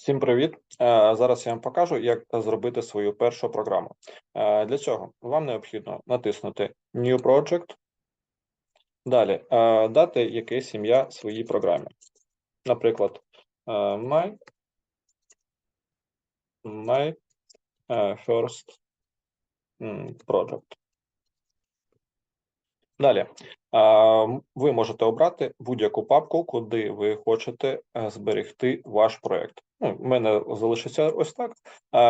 Всім привіт! Е, Зараз я вам покажу, як зробити свою першу програму. Е, Для цього вам необхідно натиснути New Project. Далі е, дати якесь ім'я своїй програмі. Наприклад, My, my First Project. Далі ви можете обрати будь-яку папку, куди ви хочете зберегти ваш проект. Ну, в мене залишиться ось так.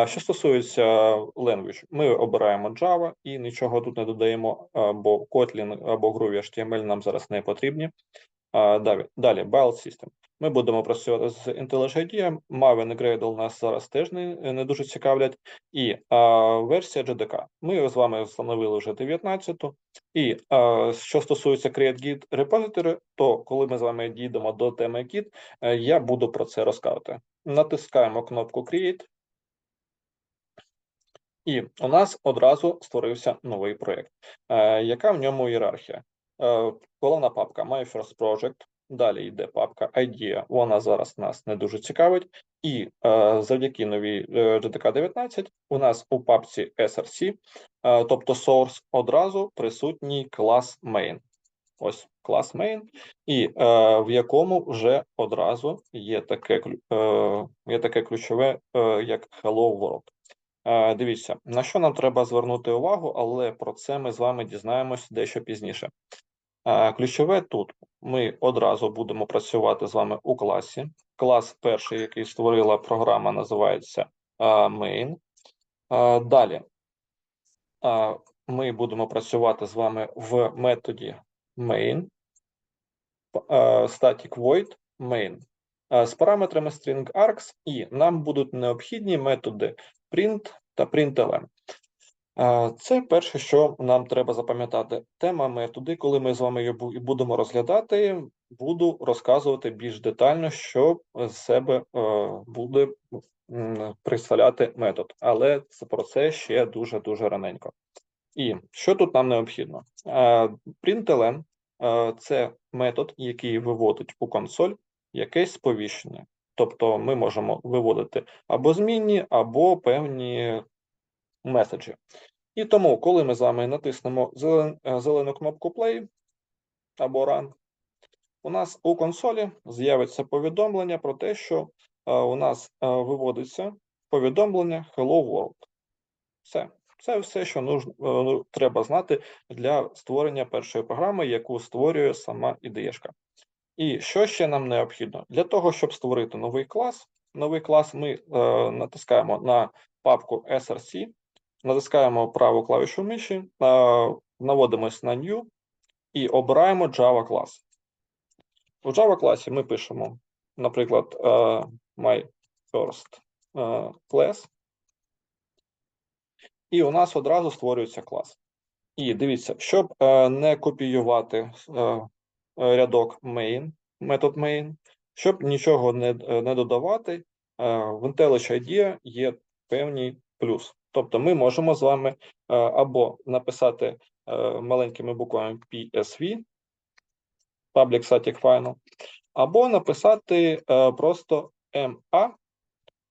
Що стосується language, ми обираємо Java і нічого тут не додаємо, бо Kotlin або Groovy HTML нам зараз не потрібні. Далі, далі Build System. Ми будемо працювати з IntelliJ Maven і Gradle нас зараз теж не, не дуже цікавлять. І а, версія JDK. Ми з вами встановили вже 19-ту. І а, що стосується Create Git Repository, то коли ми з вами дійдемо до теми Git, е, я буду про це розказувати. Натискаємо кнопку Create. І у нас одразу створився новий проєкт. Е, яка в ньому ієрархія? Е, головна папка My First Project. Далі йде папка IDEA, вона зараз нас не дуже цікавить. І е, завдяки новій е, GTK 19 у нас у папці SRC, е, тобто source, одразу присутній клас main. Ось клас main, і е, в якому вже одразу є таке, е, є таке ключове, е, як Hello World. Е, Дивіться, на що нам треба звернути увагу, але про це ми з вами дізнаємось дещо пізніше. Е, Ключове тут ми одразу будемо працювати з вами у класі. Клас перший, який створила програма, називається е, main. Е, Далі е, ми будемо працювати з вами в методі main, static void main з параметрами string args, і нам будуть необхідні методи print та println. Це перше, що нам треба запам'ятати. Тема методи, коли ми з вами її будемо розглядати, буду розказувати більш детально, що з себе е, буде представляти метод, але про це ще дуже дуже раненько. І що тут нам необхідно? Е, Println е, це метод, який виводить у консоль якесь сповіщення. Тобто ми можемо виводити або змінні, або певні меседжі. І тому, коли ми з вами натиснемо зелен- е, зелену кнопку Play або Run, у нас у консолі з'явиться повідомлення про те, що у нас виводиться повідомлення Hello World. Все. Це все, що нужно, е, ну, треба знати для створення першої програми, яку створює сама ідеєшка. І що ще нам необхідно? Для того, щоб створити новий клас, новий клас ми е, натискаємо на папку SRC, натискаємо праву клавішу миші, е, наводимось на New і обираємо Java клас. У Java класі ми пишемо, наприклад, е, my first е, class, і у нас одразу створюється клас. І дивіться, щоб е, не копіювати е, рядок main, метод main, щоб нічого не, е, не додавати, е, в IntelliJ IDEA є певний плюс. Тобто ми можемо з вами е, або написати е, маленькими буквами PSV, Public Static Final, або написати е, просто MA,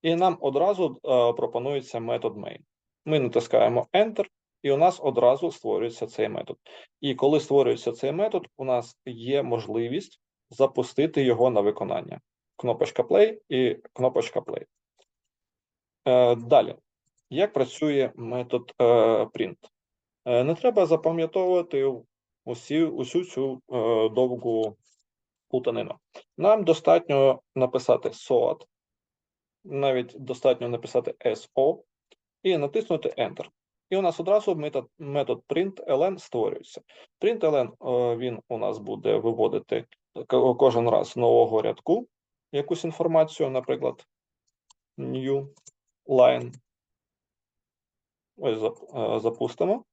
і нам одразу е, пропонується метод main. Ми натискаємо Enter, і у нас одразу створюється цей метод. І коли створюється цей метод, у нас є можливість запустити його на виконання. Кнопочка Play і кнопочка Play. Е, Далі, як працює метод е, print? Е, Не треба запам'ятовувати усі, усю цю довгу плутанину. Нам достатньо написати SOAT, навіть достатньо написати SO і натиснути Enter. І у нас одразу метод, метод println створюється. Println е, він у нас буде виводити кожен раз нового рядку якусь інформацію, наприклад, new line. Ось е, запустимо.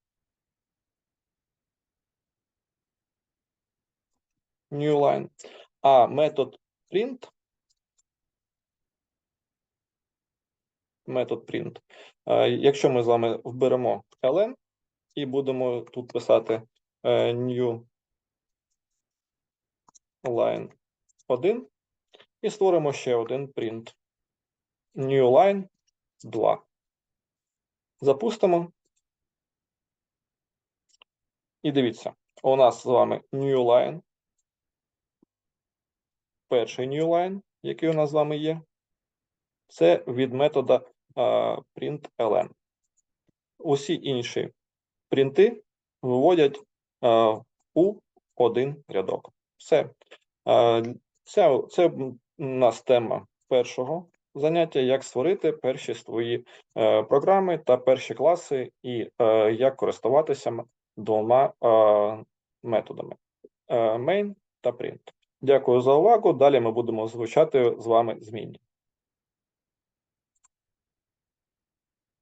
New line. А метод print метод print. Е, Якщо ми з вами вберемо ln і будемо тут писати е, new line 1 і створимо ще один print. new line 2. Запустимо. І дивіться, у нас з вами new line. Перший new line, який у нас з вами є, це від метода println. Усі інші принти виводять у один рядок. Все. Це, це у нас тема першого заняття, як створити перші свої е, програми та перші класи, і е, як користуватися двома методами е, main та print. Дякую за увагу. Далі ми будемо звучати з вами змінні.